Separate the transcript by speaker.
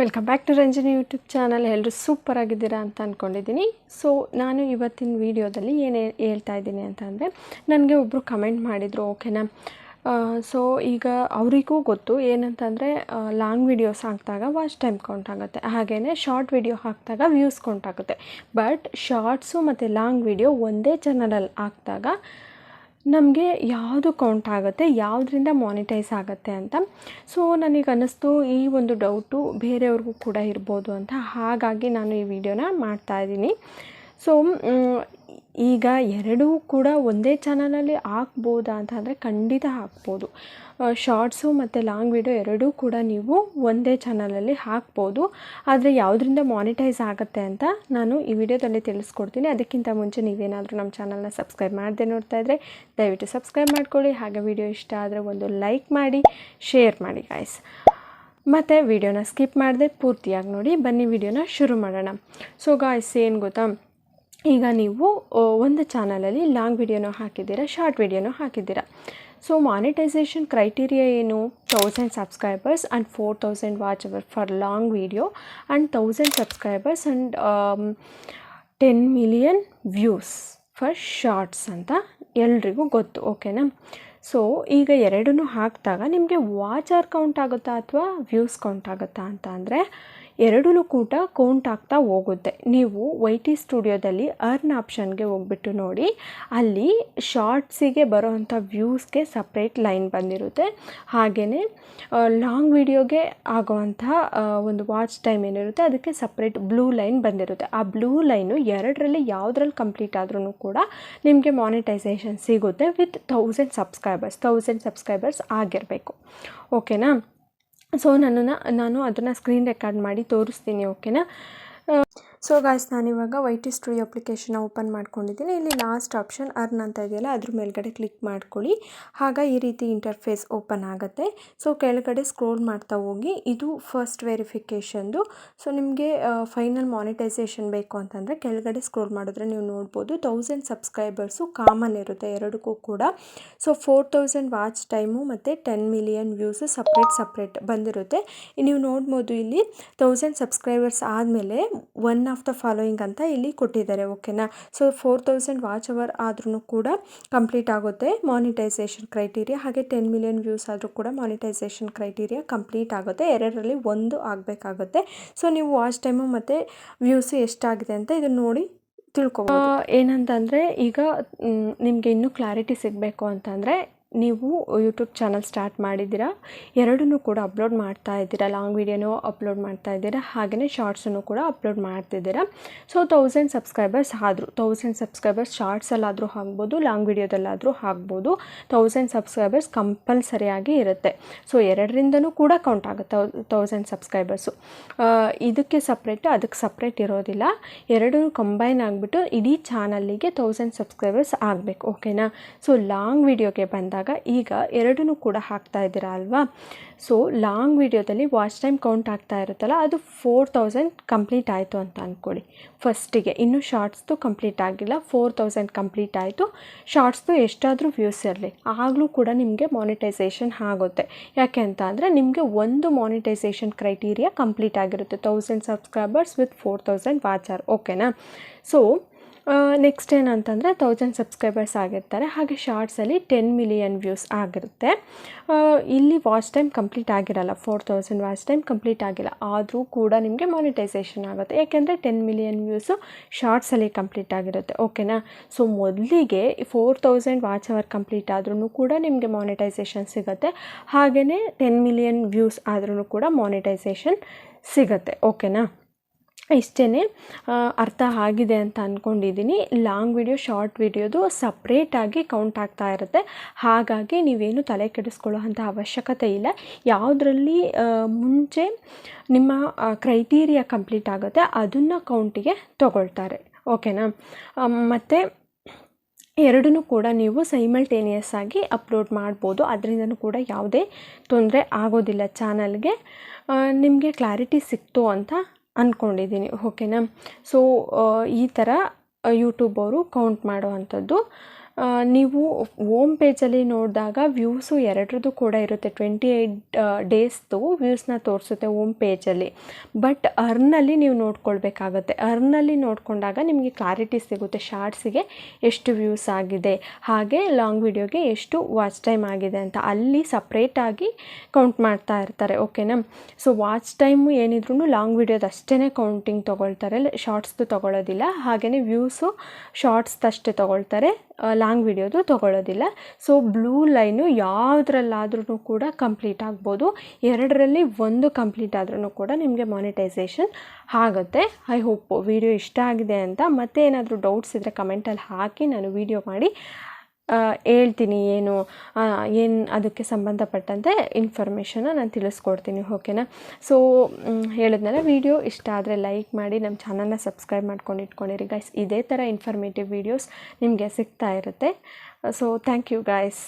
Speaker 1: Welcome back to Ranjani YouTube channel ಎಲ್ಲರೂ super ಆಗಿದ್ದೀರಾ ಅಂತ ಅಂದ್ಕೊಂಡಿದ್ದೀನಿ ಸೊ ನಾನು ಇವತ್ತಿನ ವೀಡಿಯೋದಲ್ಲಿ ಏನು ಹೇಳ್ತಾ ಇದ್ದೀನಿ ಅಂತಂದರೆ ನನಗೆ ಒಬ್ಬರು ಕಮೆಂಟ್ ಮಾಡಿದರು ಓಕೆನಾ ಸೊ ಈಗ ಅವರಿಗೂ ಗೊತ್ತು ಏನಂತಂದರೆ ಲಾಂಗ್ ವೀಡಿಯೋಸ್ ಹಾಕಿದಾಗ ವಾಚ್ ಟೈಮ್ ಕೌಂಟ್ ಆಗುತ್ತೆ. ಹಾಗೆಯೇ ಶಾರ್ಟ್ ವೀಡಿಯೋ ಹಾಕಿದಾಗ ವ್ಯೂಸ್ ಕೌಂಟ್ ಆಗುತ್ತೆ. ಬಟ್ ಶಾರ್ಟ್ಸು ಮತ್ತು ಲಾಂಗ್ ವೀಡಿಯೋ ಒಂದೇ ಚಾನಲಲ್ಲಿ ಹಾಕಿದಾಗ ನಮಗೆ ಯಾವುದು ಕೌಂಟ್ ಆಗುತ್ತೆ, ಯಾವುದರಿಂದ ಮಾನಿಟೈಸ್ ಆಗುತ್ತೆ ಅಂತ. ಸೊ ನನಗೆ ಅನ್ನಿಸ್ತು ಈ ಒಂದು ಡೌಟು ಬೇರೆಯವ್ರಿಗೂ ಕೂಡ ಇರ್ಬೋದು ಅಂತ. ಹಾಗಾಗಿ ನಾನು ಈ ವಿಡಿಯೋನ ಮಾಡ್ತಾಯಿದ್ದೀನಿ ಸೊ ಈಗ ಎರಡೂ ಕೂಡ ಒಂದೇ ಚಾನಲಲ್ಲಿ ಹಾಕ್ಬೋದಾ ಅಂತ ಅಂದರೆ ಖಂಡಿತ ಹಾಕ್ಬೋದು. ಶಾರ್ಟ್ಸು ಮತ್ತು ಲಾಂಗ್ ವಿಡಿಯೋ ಎರಡೂ ಕೂಡ ನೀವು ಒಂದೇ ಚಾನಲಲ್ಲಿ ಹಾಕ್ಬೋದು. ಆದರೆ ಯಾವುದರಿಂದ ಮಾನಿಟೈಸ್ ಆಗುತ್ತೆ ಅಂತ ನಾನು ಈ ವಿಡಿಯೋದಲ್ಲಿ ತಿಳಿಸ್ಕೊಡ್ತೀನಿ. ಅದಕ್ಕಿಂತ ಮುಂಚೆ ನೀವೇನಾದರೂ ನಮ್ಮ ಚಾನಲ್ನ ಸಬ್ಸ್ಕ್ರೈಬ್ ಮಾಡದೆ ನೋಡ್ತಾ ಇದ್ದರೆ ದಯವಿಟ್ಟು ಸಬ್ಸ್ಕ್ರೈಬ್ ಮಾಡ್ಕೊಳ್ಳಿ. ಹಾಗೆ ವಿಡಿಯೋ ಇಷ್ಟ ಆದರೆ ಒಂದು ಲೈಕ್ ಮಾಡಿ ಶೇರ್ ಮಾಡಿ ಗಾಯ್ಸ್ ಮತ್ತು ವಿಡಿಯೋನ ಸ್ಕಿಪ್ ಮಾಡದೆ ಪೂರ್ತಿಯಾಗಿ ನೋಡಿ. ಬನ್ನಿ ವಿಡಿಯೋನ ಶುರು ಮಾಡೋಣ. ಸೊ ಗಾಯ್ಸ್ ಏನು ಗೊತ್ತಾ? ಈಗ ನೀವು ಒಂದು ಚಾನಲಲ್ಲಿ ಲಾಂಗ್ ವಿಡಿಯೋನೂ ಹಾಕಿದ್ದೀರಾ, ಶಾರ್ಟ್ ವಿಡಿಯೋನೂ ಹಾಕಿದ್ದೀರಾ? ಸೊ ಮಾನಿಟೈಸೇಷನ್ ಕ್ರೈಟೀರಿಯಾ ಏನು? Thousand subscribers and four thousand watch hour for long video and thousand subscribers and ten million views for shorts ಅಂತ ಎಲ್ರಿಗೂ ಗೊತ್ತು ಓಕೆನಾ ಸೊ ಈಗ ಎರಡನ್ನೂ ಹಾಕಿದಾಗ ನಿಮಗೆ ವಾಚ್ ಅವರ್ ಕೌಂಟ್ ಆಗುತ್ತಾ ಅಥವಾ ವ್ಯೂಸ್ ಕೌಂಟ್ ಆಗುತ್ತಾ ಅಂತ ಅಂದರೆ ಎರಡೂ ಕೂಡ ಕೌಂಟ್ ಆಗ್ತಾ ಹೋಗುತ್ತೆ. ನೀವು ವೈ ಟಿ ಸ್ಟುಡಿಯೋದಲ್ಲಿ ಅರ್ನ್ ಆಪ್ಷನ್ಗೆ ಹೋಗ್ಬಿಟ್ಟು ನೋಡಿ, ಅಲ್ಲಿ ಶಾರ್ಟ್ಸಿಗೆ ಬರೋವಂಥ ವ್ಯೂಸ್ಗೆ ಸಪ್ರೇಟ್ ಲೈನ್ ಬಂದಿರುತ್ತೆ. ಹಾಗೆಯೇ ಲಾಂಗ್ ವಿಡಿಯೋಗೆ ಆಗೋವಂಥ ಒಂದು ವಾಚ್ ಟೈಮ್ ಏನಿರುತ್ತೆ, ಅದಕ್ಕೆ ಸಪ್ರೇಟ್ ಬ್ಲೂ ಲೈನ್ ಬಂದಿರುತ್ತೆ. ಆ ಬ್ಲೂ ಲೈನು ಎರಡರಲ್ಲಿ ಯಾವುದ್ರಲ್ಲಿ ಕಂಪ್ಲೀಟ್ ಆದ್ರೂ ಕೂಡ ನಿಮಗೆ ಮಾನಿಟೈಸೇಷನ್ ಸಿಗುತ್ತೆ with thousand subscribers thousand subscribers ಆಗಿರಬೇಕು. ಓಕೆನಾ ಸೊ ನನ್ನನ್ನು ನಾನು ಅದನ್ನು ಸ್ಕ್ರೀನ್ ರೆಕಾರ್ಡ್ ಮಾಡಿ ತೋರಿಸ್ತೀನಿ ಓಕೆನಾ ಸೊ ಗಾಯ್ಸ್ ನಾನಿವಾಗ ವೈಟ್ ಟಿ ಸ್ಟುಡಿಯೋ ಅಪ್ಲಿಕೇಶನ್ನ ಓಪನ್ ಮಾಡ್ಕೊಂಡಿದ್ದೀನಿ. ಇಲ್ಲಿ ಲಾಸ್ಟ್ ಆಪ್ಷನ್ ಅರ್ನ್ ಅಂತ ಇದೆಯಲ್ಲ, ಅದ್ರ ಮೇಲ್ಗಡೆ ಕ್ಲಿಕ್ ಮಾಡ್ಕೊಳ್ಳಿ. ಆಗ ಈ ರೀತಿ ಇಂಟರ್ಫೇಸ್ ಓಪನ್ ಆಗುತ್ತೆ. ಸೊ ಕೆಳಗಡೆ ಸ್ಕ್ರೋಲ್ ಮಾಡ್ತಾ ಹೋಗಿ, ಇದು ಫಸ್ಟ್ ವೆರಿಫಿಕೇಷನ್ದು ಸೊ ನಿಮಗೆ ಫೈನಲ್ ಮಾನಿಟೈಸೇಷನ್ ಬೇಕು ಅಂತಂದರೆ ಕೆಳಗಡೆ ಸ್ಕ್ರೋಲ್ ಮಾಡಿದ್ರೆ ನೀವು ನೋಡ್ಬೋದು ತೌಸಂಡ್ ಸಬ್ಸ್ಕ್ರೈಬರ್ಸು ಕಾಮನ್ ಇರುತ್ತೆ, ಎರಡಕ್ಕೂ ಕೂಡ. So four thousand watch time ಮತ್ತು ten million views separate separate ಬಂದಿರುತ್ತೆ. ನೀವು ನೋಡ್ಬೋದು ಇಲ್ಲಿ ತೌಸಂಡ್ ಸಬ್ಸ್ಕ್ರೈಬರ್ಸ್ ಆದಮೇಲೆ ಒನ್ ಆಫ್ ದ ಫಾಲೋಯಿಂಗ್ ಅಂತ ಇಲ್ಲಿ ಕೊಟ್ಟಿದ್ದಾರೆ ಓಕೆನಾ so four thousand watch hour ಆದ್ರೂ ಕೂಡ ಕಂಪ್ಲೀಟ್ ಆಗುತ್ತೆ. ಮಾನಿಟೈಸೇಷನ್ ಕ್ರೈಟೀರಿಯಾ ಹಾಗೆ ಟೆನ್ ಮಿಲಿಯನ್ ವ್ಯೂಸ್ ಆದರೂ ಕೂಡ ಮಾನಿಟೈಸೇಷನ್ ಕ್ರೈಟೀರಿಯಾ ಕಂಪ್ಲೀಟ್ ಆಗುತ್ತೆ. ಎರಡರಲ್ಲಿ ಒಂದು ಆಗಬೇಕಾಗುತ್ತೆ. ಸೊ ನೀವು ವಾಚ್ ಟೈಮು ಮತ್ತು ವ್ಯೂಸು ಎಷ್ಟಾಗಿದೆ ಅಂತ ಇದನ್ನು ನೋಡಿ ತಿಳ್ಕೊ ಏನಂತಂದರೆ ಈಗ ನಿಮಗೆ ಇನ್ನೂ ಕ್ಲಾರಿಟಿ ಸಿಗಬೇಕು ಅಂತಂದರೆ ನೀವು ಯೂಟ್ಯೂಬ್ ಚಾನಲ್ ಸ್ಟಾರ್ಟ್ ಮಾಡಿದ್ದೀರಾ? ಎರಡನ್ನೂ ಕೂಡ ಅಪ್ಲೋಡ್ ಮಾಡ್ತಾ ಇದ್ದೀರಾ. ಲಾಂಗ್ ವೀಡಿಯೋನೂ ಅಪ್ಲೋಡ್ ಮಾಡ್ತಾ ಇದ್ದೀರಾ. ಹಾಗೆಯೇ ಶಾರ್ಟ್ಸನ್ನು ಕೂಡ ಅಪ್ಲೋಡ್ ಮಾಡ್ತಿದ್ದೀರಾ ಸೊ ತೌಸಂಡ್ ಸಬ್ಸ್ಕ್ರೈಬರ್ಸ್ ಆದರೂ ತೌಸಂಡ್ ಸಬ್ಸ್ಕ್ರೈಬರ್ಸ್ ಶಾರ್ಟ್ಸಲ್ಲಾದರೂ ಆಗ್ಬೋದು ಲಾಂಗ್ ವೀಡಿಯೋದಲ್ಲಾದರೂ ಆಗ್ಬೋದು ತೌಸಂಡ್ ಸಬ್ಸ್ಕ್ರೈಬರ್ಸ್ ಕಂಪಲ್ಸರಿಯಾಗಿ ಇರುತ್ತೆ. ಸೊ ಎರಡರಿಂದನೂ ಕೂಡ ಕೌಂಟ್ ಆಗುತ್ತೆ ತೌಸಂಡ್ ಸಬ್ಸ್ಕ್ರೈಬರ್ಸು ಇದಕ್ಕೆ ಸಪ್ರೇಟ್ ಅದಕ್ಕೆ ಸಪ್ರೇಟ್ ಇರೋದಿಲ್ಲ. ಎರಡೂ ಕಂಬೈನ್ ಆಗಿಬಿಟ್ಟು ಇಡೀ ಚಾನಲ್ಲಿಗೆ ತೌಸಂಡ್ ಸಬ್ಸ್ಕ್ರೈಬರ್ಸ್ ಆಗಬೇಕು ಓಕೆನಾ ಸೊ ಲಾಂಗ್ ವೀಡಿಯೋಗೆ ಬಂದಾಗ ಈಗ ಎರಡೂ ಕೂಡ ಹಾಕ್ತಾ ಇದ್ದೀರಾ ಅಲ್ವಾ? ಸೊ ಲಾಂಗ್ ವೀಡಿಯೋದಲ್ಲಿ ವಾಚ್ ಟೈಮ್ ಕೌಂಟ್ ಆಗ್ತಾ ಇರುತ್ತಲ್ಲ, ಅದು ಫೋರ್ ತೌಸಂಡ್ ಕಂಪ್ಲೀಟ್ ಆಯಿತು ಅಂತ ಅಂದ್ಕೊಳ್ಳಿ ಫಸ್ಟಿಗೆ ಇನ್ನೂ ಶಾರ್ಟ್ಸ್ದು ಕಂಪ್ಲೀಟ್ ಆಗಿಲ್ಲ ಫೋರ್ ತೌಸಂಡ್ ಕಂಪ್ಲೀಟ್ ಆಯಿತು. ಶಾರ್ಟ್ಸ್ದು ಎಷ್ಟಾದರೂ ವ್ಯೂಸ್ ಇರಲಿ, ಆಗಲೂ ಕೂಡ ನಿಮಗೆ ಮಾನಿಟೈಸೇಷನ್ ಆಗುತ್ತೆ. ಯಾಕೆ ಅಂತ ಅಂದರೆ, ನಿಮಗೆ ಒಂದು ಮಾನಿಟೈಸೇಷನ್ ಕ್ರೈಟೀರಿಯಾ ಕಂಪ್ಲೀಟ್ ಆಗಿರುತ್ತೆ thousand subscribers with four thousand watcher ಓಕೆನಾ ಸೊ ನೆಕ್ಸ್ಟ್ ಏನಂತಂದರೆ ತೌಸಂಡ್ ಸಬ್ಸ್ಕ್ರೈಬರ್ಸ್ ಆಗಿರ್ತಾರೆ. ಹಾಗೆ ಶಾರ್ಟ್ಸಲ್ಲಿ ಟೆನ್ ಮಿಲಿಯನ್ ವ್ಯೂಸ್ ಆಗಿರುತ್ತೆ. ಇಲ್ಲಿ ವಾಚ್ ಟೈಮ್ ಕಂಪ್ಲೀಟ್ ಆಗಿರಲ್ಲ. Four thousand watch time complete ಆಗಿಲ್ಲ. ಆದರೂ ಕೂಡ ನಿಮಗೆ ಮಾನಿಟೈಸೇಷನ್ ಆಗುತ್ತೆ. ಯಾಕೆಂದರೆ ಟೆನ್ ಮಿಲಿಯನ್ ವ್ಯೂಸು ಶಾರ್ಟ್ಸಲ್ಲಿ ಕಂಪ್ಲೀಟ್ ಆಗಿರುತ್ತೆ. ಓಕೆನಾ ಸೊ ಮೊದಲಿಗೆ four thousand watch hour complete ಆದ್ರೂ ಕೂಡ ನಿಮಗೆ ಮಾನಿಟೈಸೇಷನ್ ಸಿಗುತ್ತೆ. ಹಾಗೆಯೇ ಟೆನ್ ಮಿಲಿಯನ್ ವ್ಯೂಸ್ ಆದ್ರೂ ಕೂಡ ಮಾನಿಟೈಸೇಷನ್ ಸಿಗುತ್ತೆ. ಓಕೆನಾ ಇಷ್ಟೇ ಅರ್ಥ ಆಗಿದೆ ಅಂತ ಅಂದ್ಕೊಂಡಿದ್ದೀನಿ ಲಾಂಗ್ ವಿಡಿಯೋ, ಶಾರ್ಟ್ ವಿಡಿಯೋದು ಸಪ್ರೇಟಾಗಿ ಕೌಂಟ್ ಆಗ್ತಾ ಇರುತ್ತೆ. ಹಾಗಾಗಿ ನೀವೇನು ತಲೆ ಕೆಡಿಸ್ಕೊಳ್ಳೋ ಅಂಥ ಅವಶ್ಯಕತೆ ಇಲ್ಲ. ಯಾವುದರಲ್ಲಿ ಮುಂಚೆ ನಿಮ್ಮ ಕ್ರೈಟೀರಿಯಾ ಕಂಪ್ಲೀಟ್ ಆಗುತ್ತೆ, ಅದನ್ನು ಕೌಂಟಿಗೆ ತಗೊಳ್ತಾರೆ. ಓಕೆನಾ? ಮತ್ತು ಎರಡನ್ನೂ ಕೂಡ ನೀವು ಸೈಮಲ್ಟೇನಿಯಸ್ ಆಗಿ ಅಪ್ಲೋಡ್ ಮಾಡ್ಬೋದು. ಅದರಿಂದನೂ ಕೂಡ ಯಾವುದೇ ತೊಂದರೆ ಆಗೋದಿಲ್ಲ ಚಾನಲ್ಗೆ. ನಿಮಗೆ ಕ್ಲಾರಿಟಿ ಸಿಕ್ತು ಅಂತ ಅಂದ್ಕೊಂಡಿದ್ದೀನಿ ಓಕೆನಾ ಸೊ ಈ ಥರ ಯೂಟ್ಯೂಬ್ ಅವರು ಕೌಂಟ್ ಮಾಡೋ ಅಂಥದ್ದು ಆ, ನೀವು ಓಮ್ ಪೇಜಲ್ಲಿ ನೋಡಿದಾಗ ವ್ಯೂಸು ಎರಡರದ್ದು ಕೂಡ ಇರುತ್ತೆ. ಟ್ವೆಂಟಿ ಏಯ್ಟ್ ಡೇಸ್ದು ವ್ಯೂಸ್ನ ತೋರಿಸುತ್ತೆ ಓಮ್ ಪೇಜಲ್ಲಿ. ಬಟ್ ಅರ್ನಲ್ಲಿ ನೀವು ನೋಡ್ಕೊಳ್ಬೇಕಾಗತ್ತೆ. ಅರ್ನಲ್ಲಿ ನೋಡಿಕೊಂಡಾಗ ನಿಮಗೆ ಕ್ಲಾರಿಟಿ ಸಿಗುತ್ತೆ ಶಾರ್ಟ್ಸಿಗೆ ಎಷ್ಟು ವ್ಯೂಸ್ ಆಗಿದೆ, ಹಾಗೆ ಲಾಂಗ್ ವಿಡಿಯೋಗೆ ಎಷ್ಟು ವಾಚ್ ಟೈಮ್ ಆಗಿದೆ ಅಂತ. ಅಲ್ಲಿ ಸಪ್ರೇಟಾಗಿ ಕೌಂಟ್ ಮಾಡ್ತಾ ಇರ್ತಾರೆ, ಓಕೆನಾ? ಸೊ, ವಾಚ್ ಟೈಮು ಏನಿದ್ರು ಲಾಂಗ್ ವಿಡಿಯೋದು ಅಷ್ಟೇ ಕೌಂಟಿಂಗ್ ತೊಗೊಳ್ತಾರೆ, ಶಾರ್ಟ್ಸ್ದು ತೊಗೊಳ್ಳೋದಿಲ್ಲ. ಹಾಗೆಯೇ ವ್ಯೂಸು ಶಾರ್ಟ್ಸ್ದಷ್ಟೇ ತೊಗೊಳ್ತಾರೆ. ಲಾಂಗ್ ವಿಡಿಯೋದು ತೊಗೊಳ್ಳೋದಿಲ್ಲ ಸೊ ಬ್ಲೂ ಲೈನು ಯಾವುದ್ರಲ್ಲಾದ್ರೂ ಕೂಡ ಕಂಪ್ಲೀಟ್ ಆಗ್ಬೋದು. ಎರಡರಲ್ಲಿ ಒಂದು ಕಂಪ್ಲೀಟ್ ಆದ್ರೂ ಕೂಡ ನಿಮಗೆ ಮಾನಿಟೈಸೇಷನ್ ಆಗುತ್ತೆ. ಐ ಹೋಪ್ ವಿಡಿಯೋ ಇಷ್ಟ ಆಗಿದೆ ಅಂತ. ಮತ್ತೆ ಏನಾದರೂ ಡೌಟ್ಸ್ ಇದ್ದರೆ ಕಮೆಂಟಲ್ಲಿ ಹಾಕಿ ನಾನು ವಿಡಿಯೋ ಮಾಡಿ. ಹೇಳ್ತೀನಿ ಏನು ಏನು ಅದಕ್ಕೆ ಸಂಬಂಧಪಟ್ಟಂತೆ ಇನ್ಫಾರ್ಮೇಷನ್ನ ನಾನು ತಿಳಿಸ್ಕೊಡ್ತೀನಿ ಓಕೆನಾ ಸೊ ಹೇಳಿದ್ನಲ್ಲ ವಿಡಿಯೋ ಇಷ್ಟ ಆದರೆ ಲೈಕ್ ಮಾಡಿ ನಮ್ಮ ಚಾನಲ್ನ ಸಬ್ಸ್ಕ್ರೈಬ್ ಮಾಡ್ಕೊಂಡು ಇಟ್ಕೊಂಡಿರಿ. ಗೈಸ್ ಇದೇ ಥರ ಇನ್ಫಾರ್ಮೇಟಿವ್ ವೀಡಿಯೋಸ್ ನಿಮಗೆ ಸಿಗ್ತಾ ಇರುತ್ತೆ. So thank you guys